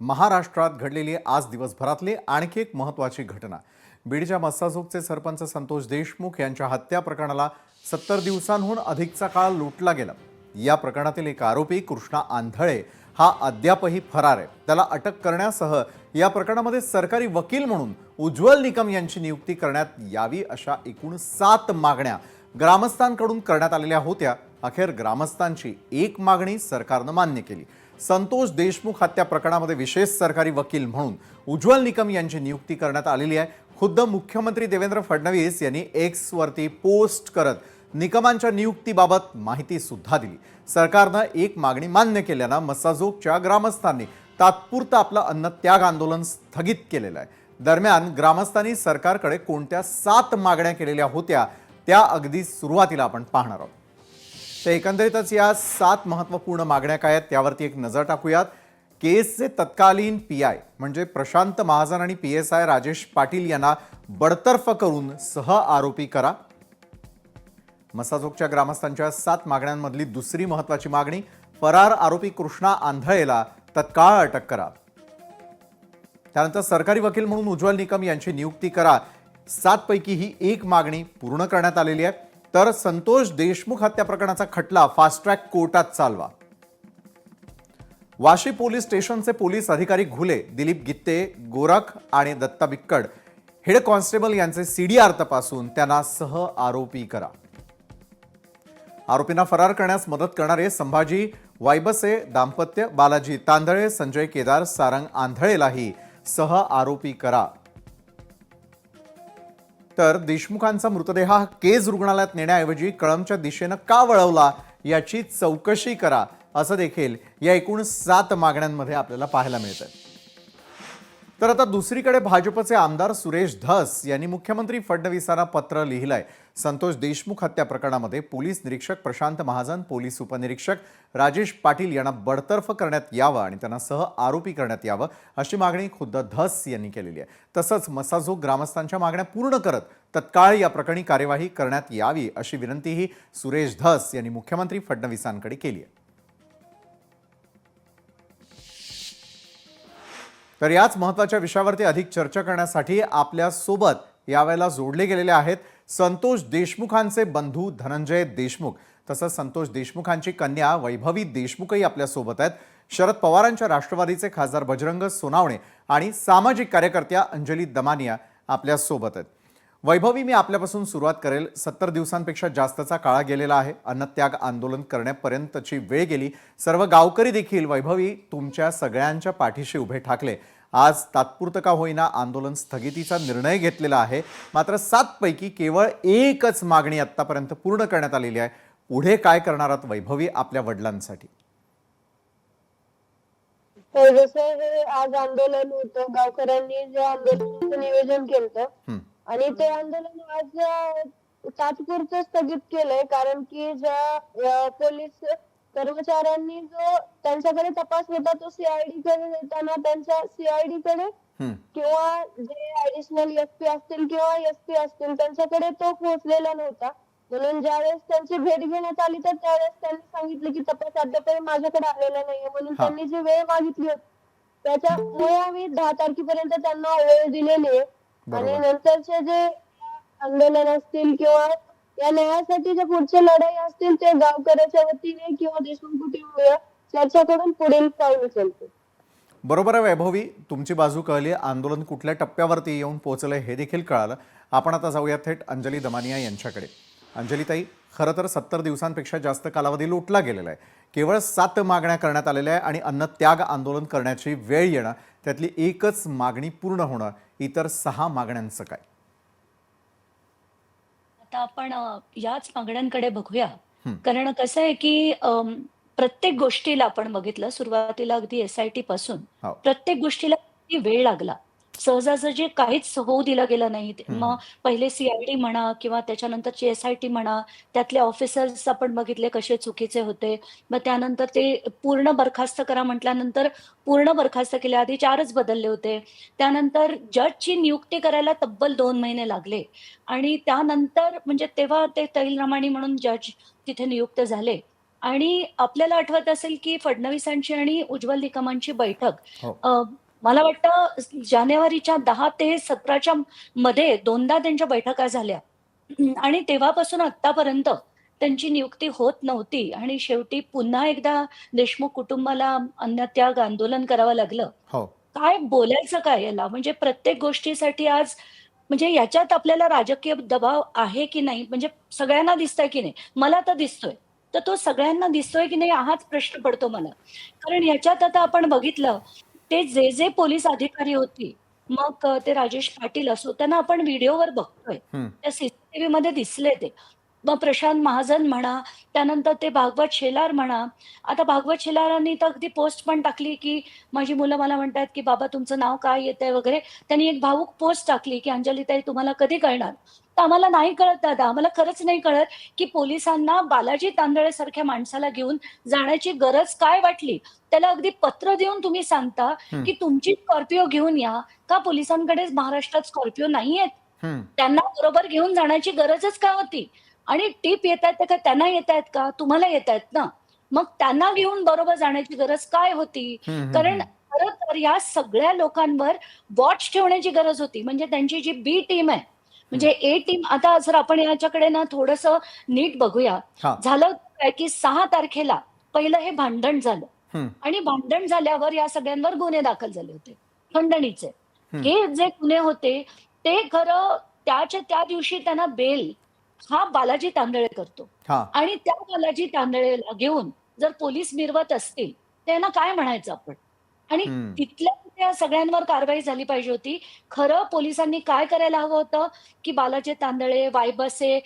महाराष्ट्रात घडलेली आज दिवसभरातली आणखी एक महत्त्वाची घटना. बीडच्या मस्साजोगचे सरपंच संतोष देशमुख यांच्या हत्या प्रकरणाला सत्तर दिवसांहून अधिकचा काळ लुटला गेला. या प्रकरणातील एक आरोपी कृष्णा आंधळे हा अद्यापही फरार आहे. त्याला अटक करण्यासह या प्रकरणामध्ये सरकारी वकील म्हणून उज्ज्वल निकम यांची नियुक्ती करण्यात यावी अशा एकूण सात मागण्या ग्रामस्थांकडून करण्यात आलेल्या होत्या. अखेर ग्रामस्थांची एक मागणी सरकारनं मान्य केली. संतोष देशमुख हत्या प्रकरणामध्ये विशेष सरकारी वकील म्हणून उज्ज्वल निकम यांची नियुक्ती करण्यात आलेली आहे. खुद्द मुख्यमंत्री देवेंद्र फडणवीस यांनी एक्सवरती पोस्ट करत निकमांच्या नियुक्तीबाबत माहिती सुद्धा दिली. सरकारनं एक मागणी मान्य केल्यानं मसाजोगच्या ग्रामस्थांनी तात्पुरतं आपलं अन्नत्याग आंदोलन स्थगित केलेलं आहे. दरम्यान ग्रामस्थांनी सरकारकडे कोणत्या सात मागण्या केलेल्या होत्या त्या अगदी सुरुवातीला आपण पाहणार आहोत. तर एकंदरीतच या सात महत्त्वपूर्ण मागण्या काय आहेत त्यावरती एक नजर टाकूयात. केसचे तत्कालीन पी आय म्हणजे प्रशांत महाजन आणि P S I Rajesh Patil यांना बडतर्फ करून सह आरोपी करा. मसाजोगच्या ग्रामस्थांच्या सात मागण्यांमधली दुसरी महत्त्वाची मागणी फरार आरोपी कृष्णा आंधळेला तत्काळ अटक करा. त्यानंतर सरकारी वकील म्हणून उज्ज्वल निकम यांची नियुक्ती करा. सातपैकी ही एक मागणी पूर्ण करण्यात आलेली आहे. तर संतोष देशमुख हत्या प्रकरणाचा खटला. फास्ट ट्रॅक कोर्टात चालवा. वाशी पोलीस स्टेशनचे पोलीस अधिकारी घुले. दिलीप गित्ते गोरख आणि दत्ता बिक्कड. हेड कॉन्स्टेबल यांचे सीडीआर तपासून त्यांना सह आरोपी करा. आरोपींना फरार करण्यास मदत करणारे संभाजी वायबसे दाम्पत्य बालाजी तांदळे संजय केदार सारंग आंधळेलाही सह आरोपी करा. तर देशमुखांचा मृतदेह हा केज रुग्णालयात नेण्याऐवजी कळमच्या दिशेनं का वळवला याची चौकशी करा असं देखील या एकूण सात मागण्यांमध्ये आपल्याला पाहायला मिळतं तर आता दुसरीकडे भाजपचे आमदार सुरेश धस यांनी मुख्यमंत्री फडणवीसांना पत्र लिहिलंय. संतोष देशमुख हत्या प्रकरणामध्ये पोलीस निरीक्षक प्रशांत महाजन पोलीस उपनिरीक्षक राजेश पाटील यांना बडतर्फ करण्यात यावं आणि त्यांना सह आरोपी करण्यात यावं अशी मागणी खुद्द धस यांनी केलेली आहे. तसंच मसाजोग ग्रामस्थांच्या मागण्या पूर्ण करत तत्काळ या प्रकरणी कार्यवाही करण्यात यावी अशी विनंतीही सुरेश धस यांनी मुख्यमंत्री फडणवीसांकडे केली आहे. तर याच महत्त्वाच्या विषयावरती अधिक चर्चा करण्यासाठी आपल्यासोबत यावेळेला जोडले गेलेले आहेत संतोष देशमुखांचे बंधू धनंजय देशमुख. तसंच संतोष देशमुखांची कन्या वैभवी देशमुखही आपल्यासोबत आहेत. शरद पवारांच्या राष्ट्रवादीचे खासदार बजरंग सोनावणे आणि सामाजिक कार्यकर्त्या अंजली दमानिया आपल्यासोबत आहेत. वैभवी मी आपल्यापासून सुरुवात करेल. सत्तर दिवसांपेक्षा जास्तचा काळ गेलेला आहे. अन्नत्याग आंदोलन करण्यापर्यंतची वेळ गेली. सर्व गावकरी देखील वैभवी तुमच्या सगळ्यांच्या पाठीशी उभे ठाकले. आज तात्पुरतं का होईना आंदोलन स्थगितीचा निर्णय घेतलेला आहे. मात्र सातपैकी केवळ एकच मागणी आत्तापर्यंत पूर्ण करण्यात आलेली आहे. पुढे काय करणार आहात वैभवी आपल्या वडिलांसाठी? तर जसं हे आज आंदोलन होतं. गावकऱ्यांनी जे आंदोलनाचं नियोजन केलं हं, आणि ते आंदोलन आज तात्पुरतं स्थगित केलंय. कारण की ज्या पोलीस कर्मचाऱ्यांनी जो त्यांच्याकडे तपास होता तो सीआयडी कडे देताना त्यांच्या सीआयडी कडे किंवा जे ऍडिशनल एसपी असतील किंवा एसपी असतील त्यांच्याकडे तो पोहोचलेला नव्हता. म्हणून ज्यावेळेस त्यांची भेट घेण्यात आली तर त्यावेळेस त्यांनी सांगितलं की तपास अद्यापही माझ्याकडे आलेला नाहीये. म्हणून. त्यांनी जी वेळ मागितली होती त्याच्यामुळे आम्ही दहा तारखेपर्यंत त्यांना वेळ दिलेली आहे. आणि. नंतरचे जे आंदोलन असतील किंवा या न्यायासाठी जे पुढचे लढाई असतील ते गावकऱ्याच्या वतीने किंवा देशमुख कुटुंबीय त्याच्याकडून पुढील पाऊल उचलते बरोबर आहे वैभवी तुमची बाजू कळली आंदोलन कुठल्या टप्प्यावरती येऊन पोहोचलंय हे देखील कळालं. आपण आता जाऊया थेट अंजली दमानिया यांच्याकडे. अंजलीताई खरं तर सत्तर दिवसांपेक्षा जास्त कालावधी लुटला गेलेला आहे. केवळ सात मागण्या करण्यात आलेल्या आहे आणि अन्न त्याग आंदोलन करण्याची वेळ येणं त्यातली एकच मागणी पूर्ण होणं इतर सहा मागण्यांचं काय आता आपण याच मागण्यांकडे बघूया. कारण कसं आहे की प्रत्येक गोष्टीला आपण बघितलं सुरुवातीला अगदी एस आय टी पासून हो. प्रत्येक गोष्टीला वेळ लागला सहजासहजी काहीच होऊ दिलं गेलं नाही. मग पहिले सीआयडी म्हणा किंवा त्याच्यानंतरची आय टी म्हणा त्यातले ऑफिसर्स आपण बघितले कसे चुकीचे होते. मग त्यानंतर ते पूर्ण बरखास्त करा म्हटल्यानंतर पूर्ण बरखास्त केले आधी चारच बदलले होते. त्यानंतर जजची नियुक्ती करायला तब्बल दोन महिने लागले. आणि त्यानंतर म्हणजे तेव्हा ते तैल रमाणी म्हणून जज तिथे नियुक्त झाले. आणि आपल्याला आठवत असेल की फडणवीसांची आणि उज्ज्वल निकमांची बैठक. हो. मला वाटतं जानेवारीच्या दहा ते सतराच्या मध्ये दोनदा त्यांच्या बैठका झाल्या. आणि तेव्हापासून आतापर्यंत त्यांची नियुक्ती होत नव्हती. आणि शेवटी पुन्हा एकदा देशमुख कुटुंबाला अन्नत्याग आंदोलन करावं लागलं. हो. काय बोलायचं काय याला? म्हणजे प्रत्येक गोष्टीसाठी आज म्हणजे याच्यात आपल्याला राजकीय दबाव आहे की नाही? म्हणजे सगळ्यांना दिसतंय की नाही? मला तर दिसतोय. तर तो सगळ्यांना दिसतोय की नाही हाच प्रश्न पडतो मला. कारण याच्यात आता आपण बघितलं ते जे जे पोलीस अधिकारी होती मग ते राजेश पाटील असो त्यांना आपण व्हिडिओवर बघतोय. त्या सीसीटीव्ही मध्ये दिसले ते मग प्रशांत महाजन म्हणा त्यानंतर ते भागवत शेलार म्हणा. आता भागवत शेलारांनी तर अगदी पोस्ट पण टाकली की माझी मुलं मला म्हणतात की बाबा तुमचं नाव काय येतंय वगैरे. त्यांनी एक भाऊक पोस्ट टाकली की अंजलीताई तुम्हाला कधी कळणार? तर आम्हाला नाही कळत दादा. आम्हाला खरंच नाही कळत की पोलिसांना बालाजी तांदळे सारख्या माणसाला घेऊन जाण्याची गरज काय वाटली? त्याला अगदी पत्र देऊन तुम्ही सांगता. की तुमची स्कॉर्पिओ घेऊन या. का पोलिसांकडे महाराष्ट्रात स्कॉर्पिओ नाही आहेत. त्यांना बरोबर घेऊन जाण्याची गरजच का होती? आणि टीप येत आहेत का? त्यांना येत आहेत का? तुम्हाला येत आहेत ना? मग त्यांना घेऊन बरोबर जाण्याची गरज काय होती? कारण. खरं तर या सगळ्या लोकांवर वॉच ठेवण्याची गरज होती. म्हणजे त्यांची जी बी टीम आहे म्हणजे ए टीम आता जर आपण याच्याकडे ना थोडस नीट बघूया. झालं काय की सहा तारखेला पहिलं हे भांडण झालं. आणि भांडण झाल्यावर या सगळ्यांवर गुन्हे दाखल झाले होते. खंडणीचे. हे जे गुन्हे होते ते खरं त्याच्या त्या दिवशी त्यांना बेल हा बालाजी तांदळे करतो. आणि त्या बालाजी तांदळेला घेऊन जर पोलीस मिरवत असतील त्यांना काय म्हणायचं आपण? आणि. तिथल्या त्या सगळ्यांवर कारवाई झाली पाहिजे होती. खरं पोलिसांनी काय करायला हवं होतं? की बालाजी तांदळे वायबसे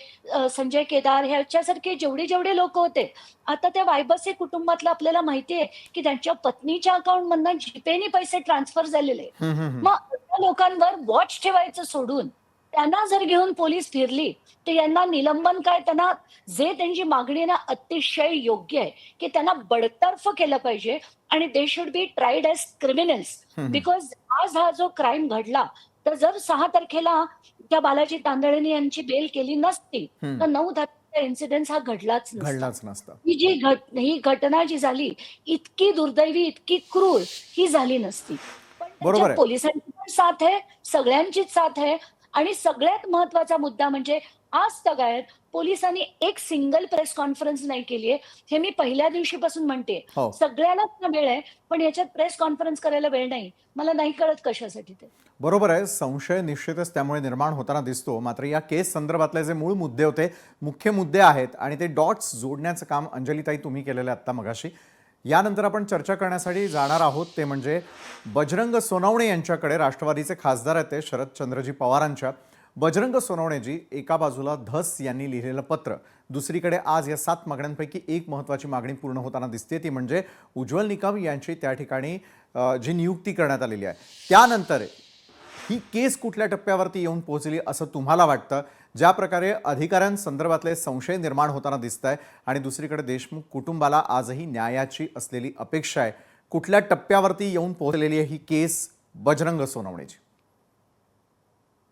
संजय केदार ह्याच्यासारखे जेवढे जेवढे लोक होते आता त्या वायबसे कुटुंबातलं आपल्याला माहिती आहे की त्यांच्या पत्नीच्या अकाउंट मधनं जीपेनी पैसे ट्रान्सफर झालेले. मग लोकांवर वॉच ठेवायचं सोडून त्यांना जर घेऊन पोलीस फिरली तर यांना निलंबन काय त्यांना जे त्यांची मागणी ना अतिशय योग्य आहे की त्यांना बडतर्फ केलं पाहिजे आणि they should be tried as criminals. Because आज हा जो क्राईम घडला तर जर सहा तारखेला त्या बालाजी तांदळेनी यांची बेल केली नसती. तर नऊ तारखेचा इन्सिडेंट हा घडलाच नसता घडलाच नसतं ही जी घट ही घटना जी झाली इतकी दुर्दैवी इतकी क्रूर ही झाली नसती पण बरोबर. पोलिसांची पण साथ आहे सगळ्यांचीच साथ आहे आणि सगळ्यात महत्त्वाचा मुद्दा म्हणजे आज तगायत पोलिसांनी एक सिंगल प्रेस कॉन्फरन्स नाही केली आहे. हे मी पहिल्या दिवशीपासून म्हणते. हो. सगळ्यांनाच ना वेळ आहे पण याच्यात प्रेस कॉन्फरन्स करायला वेळ नाही. मला नाही कळत कशासाठी ते. बरोबर आहे. संशय निश्चितच त्यामुळे निर्माण होताना दिसतो. मात्र या केस संदर्भातले जे मूळ मुद्दे होते मुख्य मुद्दे आहेत आणि ते डॉट्स जोडण्याचं काम अंजलीताई तुम्ही केलेलं आहे आत्ता मगाशी. यानंतर आपण चर्चा करण्यासाठी जाणार आहोत. ते म्हणजे बजरंग सोनवणे यांच्याकडे राष्ट्रवादीचे खासदार आहेत ते शरदचंद्रजी पवारांच्या. बजरंग सोनवणेजी एका बाजूला धस यांनी लिहिलेलं पत्र. दुसरीकडे आज या सात मागण्यांपैकी एक महत्त्वाची मागणी पूर्ण होताना दिसते. ती म्हणजे उज्ज्वल निकम यांची त्या ठिकाणी जी नियुक्ती करण्यात आलेली आहे. त्यानंतर ही केस कुठल्या टप्प्यावरती येऊन पोहोचली असं तुम्हाला वाटतं? ज्या प्रकारे अधिकाऱ्यांसंदर्भातले संशय निर्माण होताना दिसत आहे आणि दुसरीकडे देशमुख कुटुंबाला आजही न्यायाची असलेली अपेक्षा आहे. कुठल्या टप्प्यावरती येऊन पोहोचलेली आहे ही केस बजरंग सोनवणेची.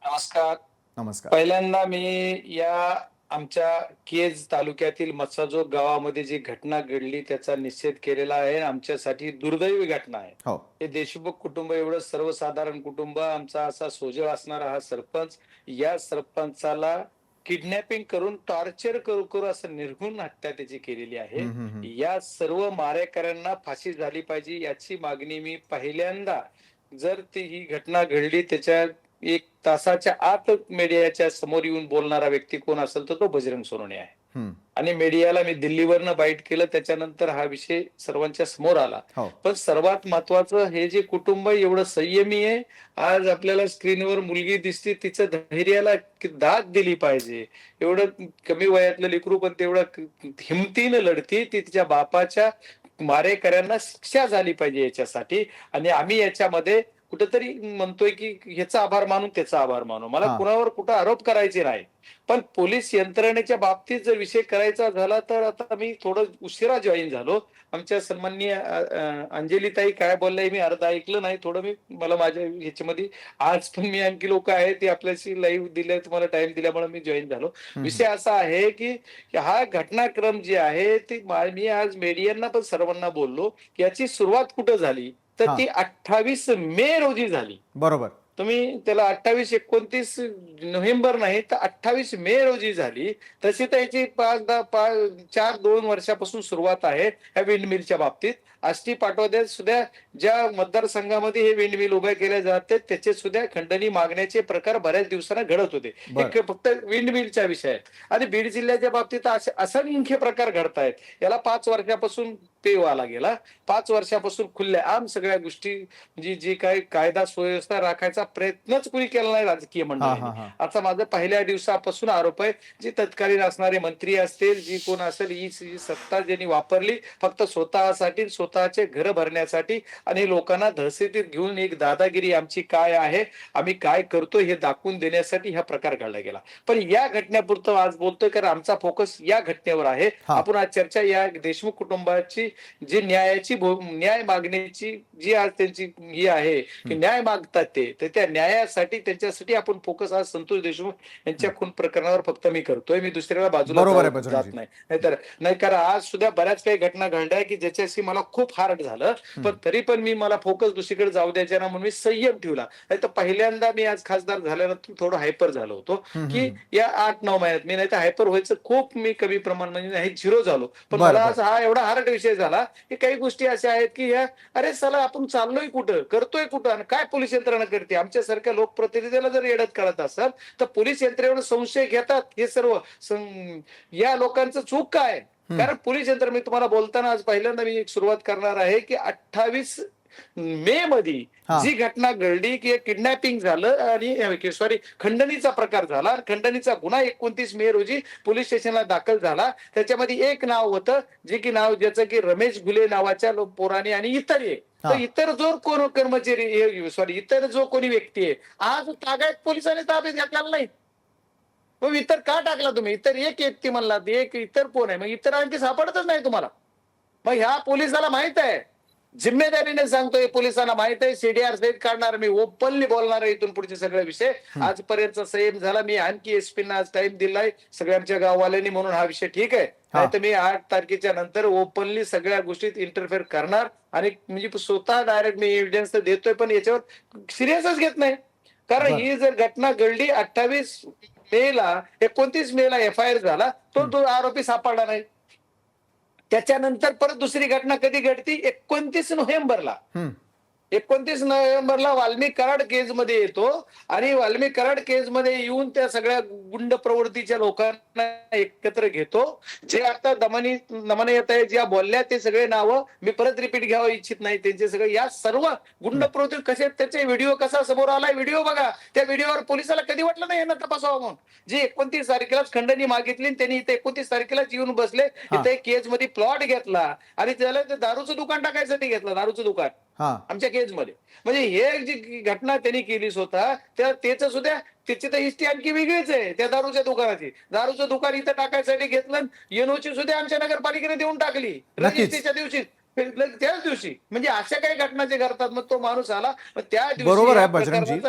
नमस्कार. नमस्कार. पहिल्यांदा मी या आमच्या केज तालुक्यातील मत्साजोग गावामध्ये जी घटना घडली त्याचा निषेध केलेला आहे. आमच्यासाठी दुर्दैवी घटना आहे. हो. हे देशमुख कुटुंब एवढं सर्वसाधारण कुटुंब आमचा असा सोजळ असणारा हा सरपंच या सरपंचाला किडनॅपिंग करून टॉर्चर करू करू असं निर्घुण हत्या त्याची केलेली आहे. या सर्व मारेकऱ्यांना फाशी झाली पाहिजे याची मागणी मी पहिल्यांदा जर ती ही घटना घडली त्याच्या एक तासाच्या आत मीडियाच्या समोर येऊन बोलणारा व्यक्ती कोण असेल तर तो बजरंग सोनवणे आहे. आणि मीडियाला मी दिल्लीवरनं बाईट केलं त्याच्यानंतर हा विषय सर्वांच्या समोर आला. हो. पण सर्वात महत्वाचं हे जे कुटुंब एवढं संयमी आहे आज आपल्याला स्क्रीनवर मुलगी दिसते तिचं धैर्याला कि- दाद दिली पाहिजे. एवढं कमी वयातलं लेकरू पण तेवढं हिमतीनं लढती ती तिच्या बापाच्या मारेकऱ्यांना शिक्षा झाली पाहिजे याच्यासाठी. आणि आम्ही याच्यामध्ये कुठेतरी म्हणतोय की ह्याचा आभार मानून त्याचा आभार मानू. मला. कुणावर कुठं आरोप करायचे नाही. पण पोलीस यंत्रणेच्या बाबतीत जर विषय करायचा झाला तर आता मी थोडं उशिरा जॉईन झालो. आमच्या सन्माननीय अंजलीताई काय बोलल्या मी अर्ध ऐकलं नाही. थोडं मी मला माझ्या ह्याच्यामध्ये आज पण मी आणखी लोक आहेत ते आपल्याशी लाईव्ह दिले तुम्हाला टाइम दिल्यामुळे मी जॉईन झालो. विषय असा आहे की हा घटनाक्रम जे आहे ती मा- मी आज मीडियांना पण सर्वांना बोललो. की याची सुरुवात कुठं झाली? तर. ती अठ्ठावीस मे रोजी झाली. बरोबर. तुम्ही त्याला अठ्ठावीस एकोणतीस नोव्हेंबर नाही तर अठ्ठावीस मे रोजी झाली. तशी तर याची पाच दहा पाच चार दोन वर्षापासून सुरुवात आहे ह्या विंडमिलच्या बाबतीत. आष्टी पाटोद्यात सुद्धा ज्या मतदारसंघामध्ये हे विंडमिल उभे केले जाते त्याचे सुद्धा खंडणी मागण्याचे प्रकार बऱ्याच दिवसांना घडत होते. फक्त विंडमिलच्या विषय. आहे आणि बीड जिल्ह्याच्या बाबतीत असे असंख्य प्रकार घडतायत. याला पाच वर्षापासून पे व्हायला गेला पाच वर्षापासून खुल्ल्या आम सगळ्या गोष्टी जी जी काही कायदा सुव्यवस्था राखायचा प्रयत्नच कुणी केला नाही राजकीय हा असा माझा पहिल्या दिवसापासून आरोप आहे जे तत्कालीन असणारे मंत्री असतील जी कोण असेल ही सत्ता ज्यांनी वापरली फक्त स्वतःसाठी स्वतःचे घर भरण्यासाठी आणि लोकांना दहशतीत घेऊन एक दादागिरी आमची काय आहे आम्ही काय करतो हे दाखवून देण्यासाठी हा प्रकार घडला गेला. पण या घटनेपुरतं आज बोलतोय कारण आमचा फोकस या घटनेवर आहे. आपण आज चर्चा या देशमुख कुटुंबाची जी न्यायाची न्याय मागण्याची जी आज त्यांची ही आहे की न्याय मागतात ते तर त्या न्यायासाठी त्यांच्यासाठी आपण फोकस आज संतोष देशमुख यांच्या खून प्रकरणावर फक्त मी करतोय. मी दुसऱ्याला बाजूला. जात नाही. नाहीतर नाही कारण आज सुद्धा बऱ्याच काही घटना घडल्या की ज्याच्याशी मला खूप हार्ट झालं. पण तरी पण मी मला फोकस दुसरीकडे जाऊ द्यायच्या ना म्हणून मी संयम ठेवला. नाही तर पहिल्यांदा मी आज खासदार झाल्यानंतर थोडं हायपर झालो होतो. की. या आठ नऊ महिन्यात मी नाही तर हायपर व्हायचं खूप मी कमी प्रमाण म्हणजे नाही झिरो झालो. पण मला. आज हा एवढा हार्ट विषय झाला की काही गोष्टी अशा आहेत की ह्या अरे चला आपण चाललोय कुठं? करतोय कुठं? आणि काय पोलीस यंत्रणा करते? आमच्यासारख्या लोकप्रतिनिधीला जर येडत करत असाल तर पोलीस यंत्रणेवर संशय घेतात हे सर्व. या लोकांचं चूक काय? कारण पोलीस यंत्रणा मी तुम्हाला बोलताना आज पहिल्यांदा मी एक सुरुवात करणार आहे की अठ्ठावीस मे मध्ये. जी घटना घडली की किडनॅपिंग झालं आणि सॉरी खंडणीचा प्रकार झाला. खंडणीचा गुन्हा एकोणतीस मे रोजी पोलीस स्टेशनला दाखल झाला. त्याच्यामध्ये एक नाव होतं जे की नाव ज्याचं की रमेश घुले नावाच्या पोराने आणि इतर एक. तर इतर जो कोण कर्मचारी सॉरी इतर जो कोणी व्यक्ती आहे आज तागायत पोलिसांनी ताब्यात घेतलेला नाही. मग इतर का टाकला तुम्ही? इतर एक व्यक्ती म्हणला एक इतर कोण आहे? मग इतर आणखी सापडतच नाही तुम्हाला. मग ह्या पोलिसाला माहीत आहे. जिम्मेदारीने सांगतोय पोलिसांना माहीत आहे. सीडीआर सहित काढणार मी ओपनली बोलणार आहे इथून पुढचे सगळे विषय. आजपर्यंतचा संयम झाला. मी आणखी एसपी आज टाइम दिलाय. सगळ्या आमच्या गाववाल्यांनी म्हणून हा विषय ठीक आहे. नाही तर मी आठ तारखेच्या नंतर ओपनली सगळ्या गोष्टीत इंटरफेअर करणार. आणि म्हणजे स्वतः डायरेक्ट मी एव्हिडन्स तर देतोय पण याच्यावर सिरियसच घेत नाही. कारण. ही जर घटना घडली अठ्ठावीस मे ला एकोणतीस मे ला एफ आय आर झाला तो तो आरोपी सापडला नाही. त्याच्यानंतर परत दुसरी घटना कधी घडती? एकोणतीस नोव्हेंबरला. एकोणतीस नोव्हेंबरला वाल्मिक कराड केस मध्ये येतो आणि वाल्मिक कराड केस मध्ये येऊन त्या सगळ्या गुंड प्रवृत्तीच्या लोकांना एकत्र घेतो. जे आता दमनी दमने येत आहे ज्या बोलल्या ते सगळे नावं मी परत रिपीट घ्यावं इच्छित नाही. त्यांचे सगळे या सर्व गुंड प्रवृत्ती कसे त्याचे व्हिडिओ कसा समोर आलाय व्हिडिओ बघा. त्या व्हिडिओवर पोलिसाला कधी वाटलं नाही यांना तपासावं म्हणून. जे एकोणतीस तारखेलाच खंडणी मागितली त्यांनी इथे एकोणतीस तारखेलाच येऊन बसले. इथे केजमध्ये प्लॉट घेतला आणि त्याला ते दारूचं दुकान टाकायसाठी घेतलं दारूचं दुकान. आमच्या केजमध्ये. म्हणजे हे जी घटना त्यांनी केली स्वतः त्या त्याच सुद्धा त्याची तर हिस्ट्री आणखी वेगळीच आहे. त्या दारूच्या दुकानाची. दारूचं दुकान इथं टाकायसाठी घेतलं येनोची सुद्धा आमच्या नगरपालिकेने देऊन टाकली. रजिस्ट्रीच्या दिवशी. त्याच दिवशी. म्हणजे अशा काही घटना जे घडतात मग तो माणूस आला. मग त्या दिवशी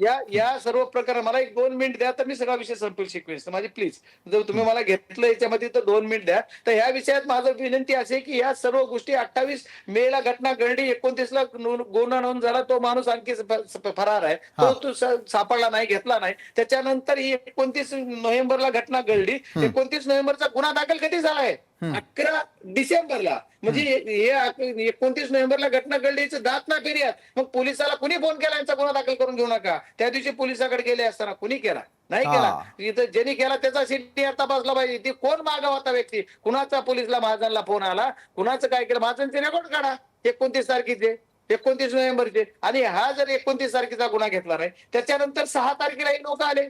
या या सर्व प्रकार मला एक दोन मिनिट द्या तर मी सगळा विषय संपेल शिकवेस माझी प्लीज जर तुम्ही मला घेतलं याच्यामध्ये तर दोन मिनिट द्या. तर ह्या विषयात माझं विनंती असे की या सर्व गोष्टी अठ्ठावीस मे ला घटना घडली एकोणतीस ला गुन्हा नोंद झाला तो माणूस आणखी फरार आहे. तो. तो सापडला नाही घेतला नाही. त्याच्यानंतर ही एकोणतीस नोव्हेंबरला घटना घडली. एकोणतीस नोव्हेंबरचा गुन्हा दाखल कधी झालाय? अकरा डिसेंबरला म्हणजे हे एकोणतीस नोव्हेंबरला घटना घडली याचं दात ना फिर्याद. मग पोलिसाला कुणी फोन केला यांचा गुन्हा दाखल करून घेऊ नका? त्या दिवशी पोलिसाकडे गेले असताना कुणी केला? नाही. केला. इथं ज्यांनी केला त्याचा सिनियर तपासला पाहिजे. ती कोण मागा होता व्यक्ती? कुणाचा पोलिसला महाजनला फोन आला? कुणाचं काय केलं? महाजनचे रेकॉर्ड काढा. एकोणतीस तारखेचे एकोणतीस नोव्हेंबरचे. आणि हा जर एकोणतीस तारखेचा गुन्हा घेतला नाही त्याच्यानंतर सहा तारखेला हे लोक आले.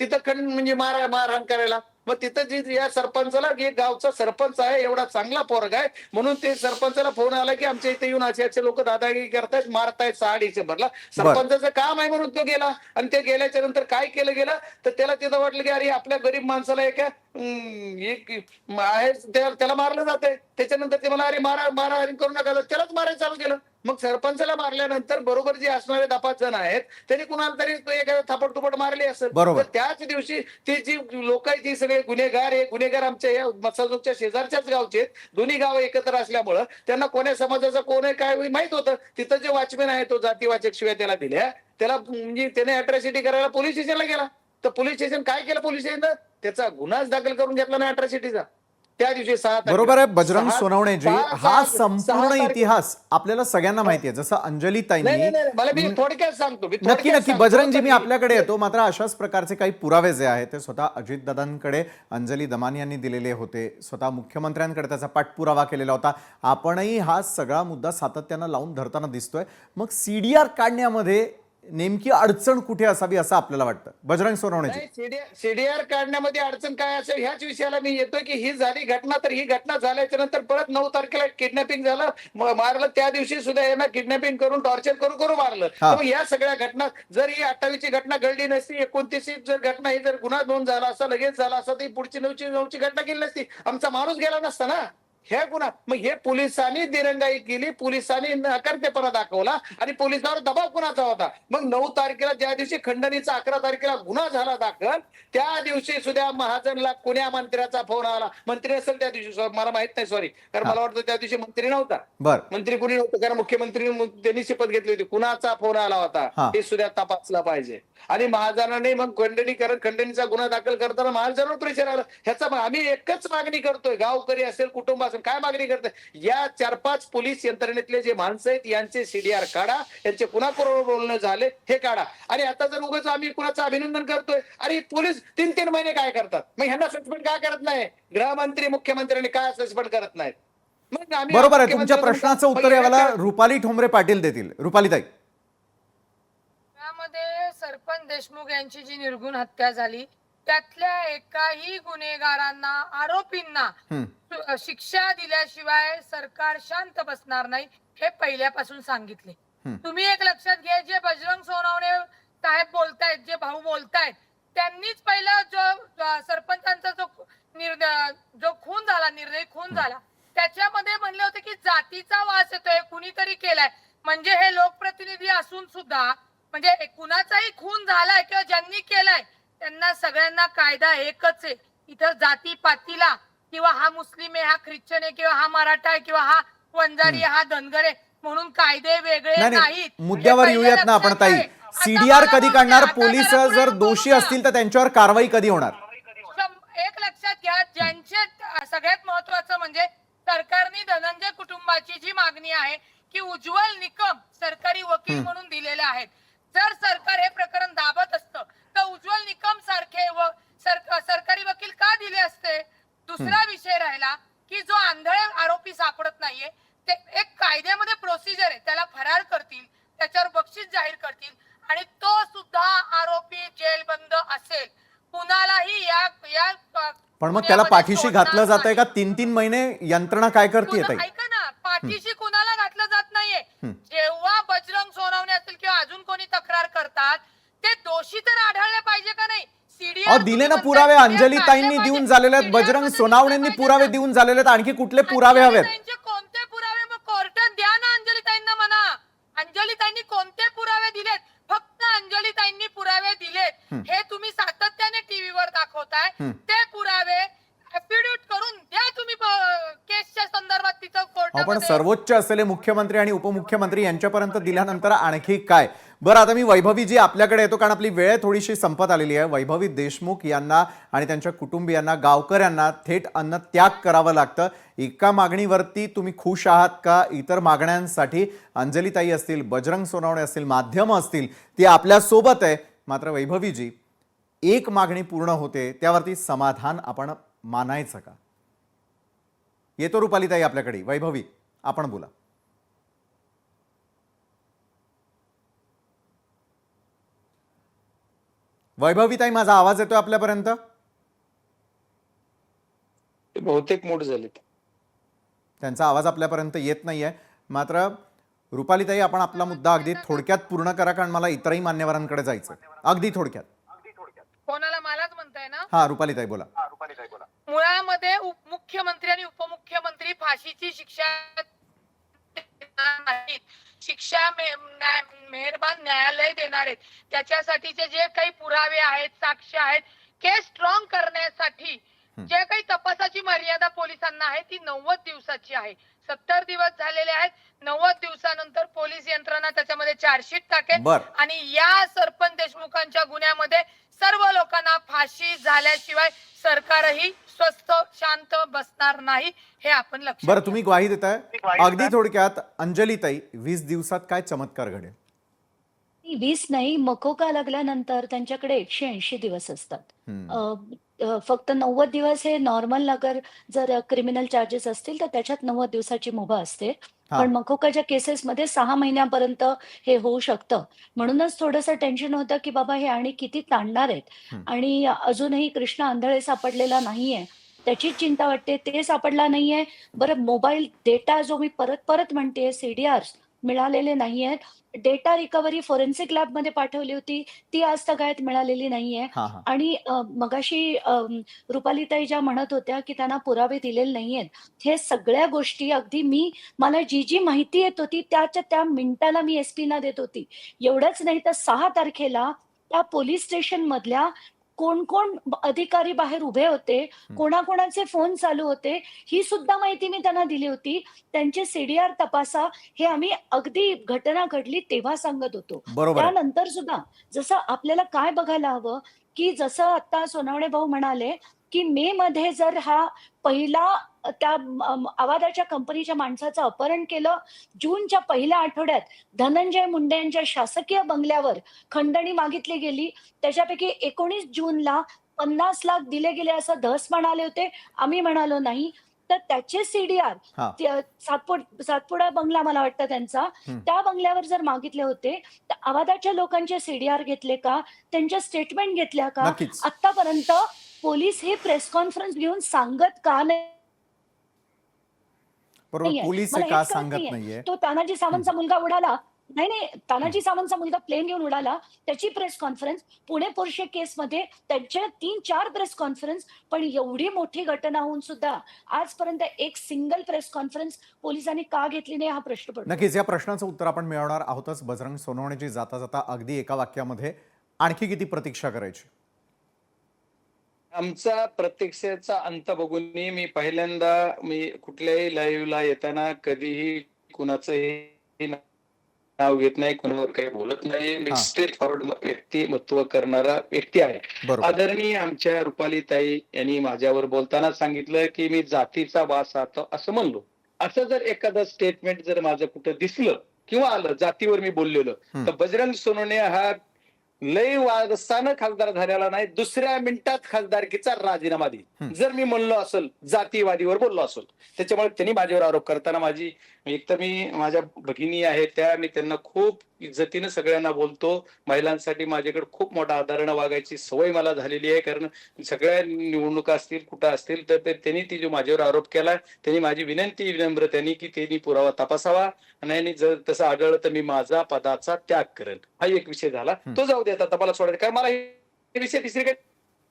तिथं खंड म्हणजे मारा मारहाण करायला. मग तिथं जी या सरपंचाला एक गावचा सरपंच आहे एवढा चांगला पोरगा आहे म्हणून ते सरपंचाला फोन आला की आमच्या इथे येऊन असे असे लोक दादागिरी करतायत मारतायत सहा डिसेंबरला. सरपंचाचं काम आहे म्हणून तो गेला. आणि ते गेल्याच्यानंतर काय केलं गेलं? तर त्याला तिथं वाटलं की अरे आपल्या गरीब माणसाला एका आहे त्या- त्याला मारलं जातंय. त्याच्यानंतर ते मला अरे मारा मारा करू नका. त्यालाच मारायला चालू केलं. मग सरपंचाला मारल्यानंतर बरोबर जे असणारे दहा पाच जण आहेत त्यांनी कुणाला तरी एखाद्या थापट तुपट मारली असेल. बरोबर. त्याच दिवशी ते जी लोक आहेत ती सगळे गुन्हेगार हे गुन्हेगार आमच्या या मत्साजोगच्या शेजारच्याच गावचे आहेत. दोन्ही गाव एकत्र असल्यामुळं त्यांना कोण्या समाजाचा कोण आहे काय माहीत होतं. तिथं जे वॉचमॅन आहे तो जातीवाचक शिवाय त्याला दिल्या. त्याला म्हणजे त्याने अट्रॅसिटी करायला पोलीस स्टेशनला गेला. तर पोलीस स्टेशन काय केलं पोलीस स्टेशन त्याचा गुन्हाच दाखल करून घेतला ना अट्रॅसिटीचा. त्या दिवशी सहा. बरोबर आहे बजरंग सोनवणेजी हा संपूर्ण इतिहास आपल्याला सगळ्यांना माहिती आहे जसं अंजली ताईंनी नाही मला मी थोडक्यात सांगतो नक्की नक्की. बजरंगजी मी आपल्याकडे येतो मात्र अशाच प्रकारचे काही पुरावे जे आहेत ते स्वतः अजितदादांकडे अंजली दमानी यांनी दिलेले होते स्वतः मुख्यमंत्र्यांकडे त्याचा पाठपुरावा केलेला होता आपणही हा सगळा मुद्दा सातत्यानं लावून धरताना दिसतोय मग सीडीआर काढण्यामध्ये नेमकी अडचण कुठे असावी असं आपल्याला वाटतं? बजरंग सोनवणेजी. नाही सीडीआर काढण्यामध्ये अडचण काय असेल ह्याच विषयाला मी येतोय की ही झाली घटना तर ही घटना झाल्याच्यानंतर परत नऊ तारखेला किडनॅपिंग झालं. मारलं त्या दिवशी सुद्धा यांना किडनॅपिंग करून टॉर्चर करून करून मारलं. हा. या सगळ्या घटना जर ही अठ्ठावीसची घटना घडली नसती एकोणतीसची जर घटना ही जर गुन्हा नोंद झाला असता लगेच झाला असता ती पुढची नऊची नऊची घटना केली नसती. आमचा माणूस गेला नसता ना. हे गुन्हा मग हे पोलिसांनी दिरंगाई केली पोलिसांनी नकारतेपणा दाखवला आणि पोलिसांवर दबाव कुणाचा होता? मग नऊ तारखेला ज्या दिवशी खंडणीचा अकरा तारखेला गुन्हा झाला दाखल त्या दिवशी सुद्धा महाजनला कुण्या मंत्र्याचा फोन आला. मंत्री असेल त्या दिवशी मला माहीत नाही सॉरी. कारण. मला वाटतं त्या दिवशी मंत्री नव्हता. मंत्री कुणी नव्हतं कारण मुख्यमंत्री त्यांनी शपथ घेतली होती. कुणाचा फोन आला. होता? हे. सुद्धा तपासला पाहिजे. आणि महाजनाने मग खंडणी करत खंडणीचा गुन्हा दाखल करताना महाजनावर प्रेशर आलं. ह्याचा आम्ही एकच मागणी करतोय. गावकरी असेल कुटुंब असेल काय मागणी करतोय या चार पाच पोलीस यंत्रणेतले जे माणसं आहेत यांचे सीडीआर काढा यांचे कुणाबरोबर बोलणं झाले हे काढा. आणि आता जर उगाच आम्ही कुणाचं अभिनंदन करतोय अरे पोलीस तीन तीन महिने काय करतात? मग ह्यांना सस्पेंड काय करत नाही? गृहमंत्री मुख्यमंत्र्यांनी काय सस्पेंड करत नाहीत? मग आम्ही बरोबर आहे तुमच्या प्रश्नाचं उत्तर याला याच्या- रुपाली ठोंबरे पाटील देतील. रुपाली ताई त्यामध्ये सरपंच देशमुख यांची जी निर्गुण हत्या झाली त्यातल्या एकाही गुन्हेगारांना आरोपींना शिक्षा दिल्याशिवाय सरकार शांत बसणार नाही हे पहिल्यापासून सांगितले. तुम्ही एक लक्षात घ्या जे बजरंग सोनवणे साहेब बोलतायत जे भाऊ बोलतायत त्यांनीच पहिला जो जो सरपंचांचा जो निर्णय जो खून झाला निर्णय खून झाला त्याच्यामध्ये म्हणले होते की जातीचा वास येतोय कुणीतरी केलाय. म्हणजे हे लोकप्रतिनिधी असून सुद्धा म्हणजे कुणाचाही खून झालाय किंवा ज्यांनी केलाय त्यांना सगळ्यांना कायदा एकच आहे. इथं जाती पातीला किंवा हा मुस्लिम आहे हा ख्रिश्चन आहे किंवा हा मराठा आहे किंवा हा वंजारी हा धनगर आहे म्हणून कायदे वेगळे नाही नाहीत. नाही मुद्द्यावर येऊयात ना आपण ताई. सीडीआर कधी काढणार? पोलीस जरा दोषी. असतील तर त्यांच्यावर कारवाई कधी होणार? एक लक्षात घ्या ज्यांचे सगळ्यात महत्वाचं म्हणजे सरकारने धनंजय कुटुंबाची जी मागणी आहे की उज्ज्वल निकम सरकारी वकील. म्हणून दिलेले आहेत. जर सरकार हे प्रकरण दाबत असतं सारखे व सर- सरकारी वकील का दिले असते? दुसरा विषय राहिला की जो आंधळे आरोपी सापडत नाहीये ते एक कायद्यामध्ये प्रोसिजर आहे. त्याला फरार करतील त्याच्यावर बक्षीस जाहीर करतील आणि तो सुद्धा आरोपी जेलबंद असेल. कुणालाही या या पण मग त्याला पाठीशी घातलं जात आहे का? तीन तीन महिने यंत्रणा काय करते ऐका ना पाठीशी कुणाला घातलं जात नाहीये. जेव्हा बजरंग सोनवणे असतील किंवा अजून कोणी तक्रार करतात ते दोषी तर आढळले पाहिजे का नाही? अहो दिले ना पुरावे. अंजली ताईंनी देऊन. झालेले आहेत. बजरंग सोनावणेंनी पुरावे देऊन झालेले आहेत. आणखी कुठले पुरावे हवेत? कोणते पुरावे? मग कोर्टात द्या ना अंजली ताईंना म्हणा. अंजली ताईंनी कोणते पुरावे दिलेत? फक्त अंजली ताईंनी पुरावे दिलेत. हे. तुम्ही सातत्याने टीव्हीवर दाखवताय. ते पुरावे ऍफिडेव्हिट करून द्या तुम्ही केसच्या संदर्भात तिथं आपण सर्वोच्च असलेले मुख्यमंत्री आणि उपमुख्यमंत्री यांच्यापर्यंत दिल्यानंतर आणखी काय? बरं आता मी वैभवी जी आपल्याकडे येतो कारण आपली वेळ थोडीशी संपत आलेली आहे. वैभवी देशमुख यांना आणि त्यांच्या कुटुंबियांना गावकऱ्यांना थेट अन्न त्याग करावं लागतं. एका मागणीवरती तुम्ही खुश आहात का? इतर मागण्यांसाठी अंजलीताई असतील बजरंग सोनावणे असतील माध्यमं असतील ती आपल्यासोबत आहे. मात्र वैभवीजी एक मागणी पूर्ण होते त्यावरती समाधान आपण मानायचं का? येतो रुपालीताई आपल्याकडे. वैभवी आपण बोला. वैभवीताई माझा आवाज येतोय आपल्यापर्यंत? बहुतेक मूड झालेत. त्यांचा आवाज आपल्यापर्यंत येत नाहीये. मात्र रुपालीताई आपण आपला मुद्दा अगदी थोडक्यात पूर्ण करा कारण मला इतरही मान्यवरांकडे जायचं अगदी थोडक्यात. कोणाला मलाच म्हणताय ना? हा रुपालीताई बोला. मुळामध्ये मुख्यमंत्री आणि उपमुख्यमंत्री फाशीची शिक्षा शिक्षा मेहरबान न्यायालय देणार आहेत. त्याच्यासाठीचे जे काही पुरावे आहेत साक्ष आहेत केस स्ट्रॉंग करण्यासाठी. जे काही तपासाची मर्यादा पोलिसांना आहे ती नव्वद दिवसाची आहे. सत्तर दिवस झालेले आहेत नव्वद दिवसानंतर पोलीस यंत्रणा त्याच्यामध्ये चार्जशीट टाकेल आणि या सरपंच देशमुखांच्या गुन्ह्यामध्ये सर्व लोकांना फाशी झाल्याशिवाय सरकारही स्वस्थ शांत बसणार नाही हे आपण लक्षात बरं. तुम्ही ग्वाही देताय? अगदी थोडक्यात अंजलीताई वीस दिवसात काय चमत्कार घडेल? ती वीस नाही मकोका लागल्यानंतर त्यांच्याकडे एकशे ऐंशी दिवस असतात. फक्त नव्वद दिवस हे नॉर्मल अगर जर क्रिमिनल चार्जेस असतील तर त्याच्यात नव्वद दिवसाची मुभा असते. पण मकोकाच्या केसेसमध्ये सहा महिन्यापर्यंत हे होऊ शकतं. म्हणूनच थोडंसं टेन्शन होतं की बाबा हे आणि किती ताणणार आहेत. आणि अजूनही कृष्ण आंधळे सापडलेला नाहीये. त्याची चिंता वाटते. ते सापडला नाहीये. बरं मोबाईल डेटा जो मी परत परत म्हणते सीडीआर मिळालेले नाहीयेत. डेटा रिकव्हरी फॉरेन्सिक लॅबमध्ये पाठवली होती. ती आज तगायत मिळालेली नाहीये. आणि मगाशी रुपालीताई ज्या म्हणत होत्या की त्यांना पुरावे दिलेले नाहीयेत हे सगळ्या गोष्टी अगदी मी मला जी जी माहिती येत होती त्याच्या त्या मिनिटाला मी एसपी ना देत होती. एवढंच नाही तर सहा तारखेला त्या पोलीस स्टेशन मधल्या कोण कोण अधिकारी बाहेर उभे होते कोणाकोणाचे फोन चालू होते ही सुद्धा माहिती मी त्यांना दिली होती. त्यांचे सीडीआर तपासा हे आम्ही अगदी घटना घडली तेव्हा सांगत होतो. त्यानंतर सुद्धा जसं आपल्याला काय बघायला हवं की जसं आता सोनावणे भाऊ म्हणाले की मे मध्ये जर हा पहिला त्या आवाजाच्या कंपनीच्या माणसाचं अपहरण केलं जूनच्या पहिल्या आठवड्यात धनंजय मुंडे यांच्या शासकीय बंगल्यावर खंडणी मागितली गेली. त्याच्यापैकी एकोणीस जूनला पन्नास लाख दिले गेले असं धस म्हणाले होते. आम्ही म्हणालो नाही. तर त्याचे सीडीआर. सातपुड सातपुडा बंगला मला वाटतं त्यांचा. त्या बंगल्यावर जर मागितले होते तर आवादाच्या लोकांचे सीडीआर घेतले का? त्यांच्या स्टेटमेंट घेतल्या का? आतापर्यंत पोलीस हे प्रेस कॉन्फरन्स घेऊन सांगत का नाही. पोलीस का सांगत. नाहीये. तो तानाजी सावंतचा मुलगा उडाला. नाही नाही तानाजी सावंतचा मुलगा प्लेन घेऊन उडाला. त्याची प्रेस कॉन्फरन्स पुणे पोर्शे केसमध्ये त्यांच्या तीन चार प्रेस कॉन्फरन्स पण एवढी मोठी घटना होऊन सुद्धा आजपर्यंत एक सिंगल प्रेस कॉन्फरन्स पोलिसांनी का घेतली नाही हा प्रश्न पडतो. नक्कीच या प्रश्नाचं उत्तर आपण मिळवणार आहोतच. बजरंग सोनवणेची जाता जाता अगदी एका वाक्यामध्ये आणखी किती प्रतीक्षा करायची? आमचा प्रत्यक्षाचा अंत बघून मी पहिल्यांदा मी कुठल्याही लाईव्हला येताना कधीही कुणाचंही नाव घेत नाही कुणावर काही बोलत नाही मी. स्ट्रेट फॉरवर्ड व्यक्तिमत्व करणारा व्यक्ती आहे आदरणीय आमच्या रुपालीताई यांनी माझ्यावर बोलताना सांगितलं की मी जातीचा वास राहतो असं म्हणलो असं जर एखादं स्टेटमेंट जर माझं कुठं दिसलं किंवा आलं जातीवर मी बोललेलो. तर बजरंग सोनवणे हा लय वारसानं खासदार झालेला नाही दुसऱ्या मिनिटात खासदारकीचा राजीनामा हम्म. जर मी म्हणलो असेल जातीवादीवर बोललो असेल त्याच्यामुळे त्यांनी माझ्यावर आरोप करताना माझी एक तर मी माझ्या भगिनी आहेत त्या मी त्यांना खूप इज्जतीनं सगळ्यांना बोलतो. महिलांसाठी माझ्याकडे खूप मोठा आदरण वागायची सवय मला झालेली आहे. कारण सगळ्या निवडणुका असतील कुठं असतील तर त्यांनी ती जो माझ्यावर आरोप केला त्यांनी माझी विनंती विनम्र त्यांनी की त्यांनी पुरावा तपासावा. आणि जर तसं आढळलं तर मी माझा पदाचा त्याग करेन. हा एक विषय झाला. तो जाऊ दे आता मला सोडायचा. कारण मला हे विषय तिसरी काही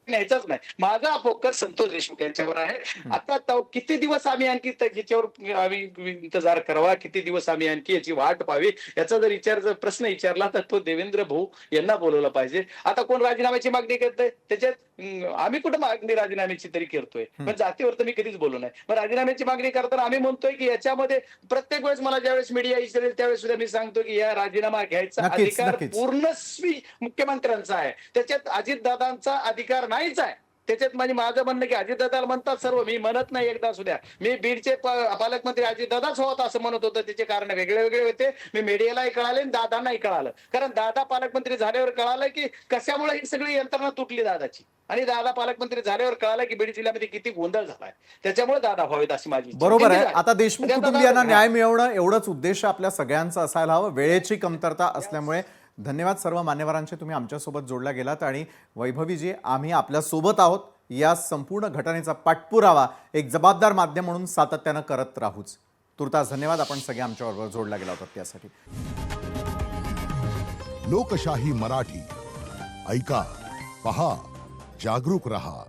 न्यायचाच नाही. माझा फोकस संतोष देशमुख यांच्यावर आहे. आता तो किती दिवस आम्ही आणखी याच्यावर आम्ही इंतजार करावा किती दिवस आम्ही आणखी याची वाट पाहावी याचा जर विचार जर प्रश्न विचारला तर तो देवेंद्र भाऊ यांना बोलवला पाहिजे. आता कोण राजीनाम्याची मागणी करतोय? त्याच्यात आम्ही कुठं मागणी राजीनाम्याची तरी करतोय. पण जातीवर तर मी कधीच बोललो नाही. मग राजीनाम्याची मागणी करताना आम्ही म्हणतोय की याच्यामध्ये प्रत्येक वेळेस मला ज्यावेळेस मीडिया विचारेल त्यावेळेस सुद्धा मी सांगतो की या राजीनामा घ्यायचा अधिकार. पूर्णस्वी मुख्यमंत्र्यांचा आहे. त्याच्यात अजितदादांचा अधिकार नाहीच आहे. त्याच्यात म्हणजे माझं म्हणणं की अजितदादा म्हणतात सर्व मी म्हणत नाही एकदा सुद्धा मी बीडचे पालकमंत्री अजितदादाच होत असं म्हणत होतं त्याचे कारण वेगळे वेगळे होते. मी मीडियालाही कळाले आणि दादांनाही कळालं. कारण दादा पालकमंत्री झाल्यावर कळालं की कशामुळे ही सगळी यंत्रणा तुटली दादाची? आणि दादा पालकमंत्री झाल्यावर कळालं की बीड जिल्ह्यामध्ये किती गोंधळ झालाय. त्याच्यामुळे दादा व्हावेत अशी माझी. बरोबर आहे. आता देशमुख कुटुंबियांना न्याय मिळवणं एवढंच उद्देश आपल्या सगळ्यांचा असायला हवं. वेळेची कमतरता असल्यामुळे धन्यवाद सर्व मान्यवरांचे तुम्ही आमच्यासोबत जोडल्या गेलात आणि वैभवीजी आम्ही आपल्यासोबत आहोत. या संपूर्ण घटनेचा पाठपुरावा एक जबाबदार माध्यम म्हणून सातत्यानं करत राहूच. तुर्तास धन्यवाद आपण सगळे आमच्याबरोबर जोडल्या गेला होतात त्यासाठी. लोकशाही मराठी. ऐका पहा जागरूक रहा.